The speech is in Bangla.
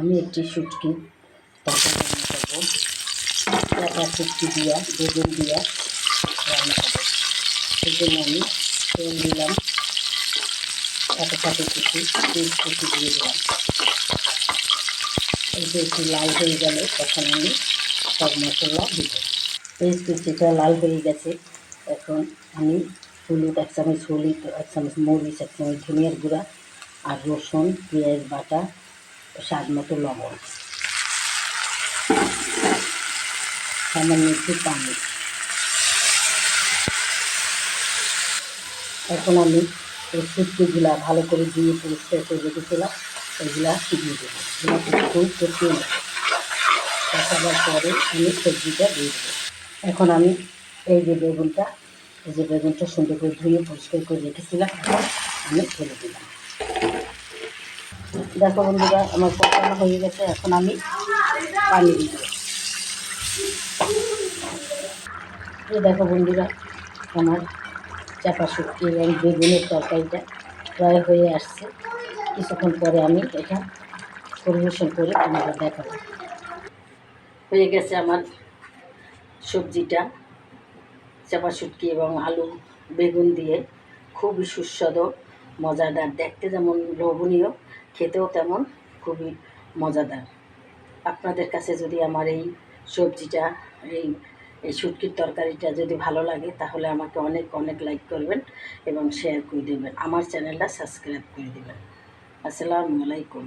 আমি একটি করব। কাঁচা শুটকি দিয়া, বেগুন দিয়া রান্না করব। সেই জন্য আমি তেল দিলাম, সাথে সাথে কিছু পেঁয়াজ কুচি দিয়ে দিলাম। এই যে একটু লাল হয়ে গেলে, তখন আমি সব মশলা দিব। পেঁয়াজ কুচিটা লাল হয়ে গেছে, এখন আমি হলুদ, এক চামচ হলুদ, এক চামচ মরিচ, এক চামচ ধনিয়ার গুঁড়া আর রসুন, পেঁয়াজ বাটা স্বাদ মতো লবণ। সামান্য একটু পানি। এখন আমি এই শুটকিগুলা ভালো করে দিয়ে পরিষ্কার করে রেখেছিলাম, এগুলা দিয়ে দেবো। এগুলো খুব কঠিয়ে নেব। কষাবার পরে আমি সবজিটা দিয়ে দেবো। এখন আমি এই যে বেগুনটা, এই যে বেগুনটা সুন্দর করে ধুয়ে পরিষ্কার করে রেখেছিলাম আমি ফেলে দিলাম। দেখো বন্ধুরা, আমার কষানো হয়ে গেছে, এখন আমি পানি দিব এই দেখো বন্ধুরা, আমার চাপা শুটকি এবং বেগুনের তরকারিটা প্রায় হয়ে আসছে। কিছুক্ষণ পরে আমি এটা পরিবেশন করে তোমাদের দেখাবো। হয়ে গেছে আমার সবজিটা। চাপা শুটকি এবং আলু, বেগুন দিয়ে খুবই সুস্বাদু, মজাদার, দেখতে যেমন লোভনীয় খেতেও তেমন খুবই মজাদার। আপনাদের কাছে যদি আমার এই সবজিটা, এই এই শুটকির তরকারিটা যদি ভালো লাগে, তাহলে আমাকে অনেক অনেক লাইক করবেন এবং শেয়ার করে দেবেন। আমার চ্যানেলটা সাবস্ক্রাইব করে দেবেন। আসসালামু আলাইকুম।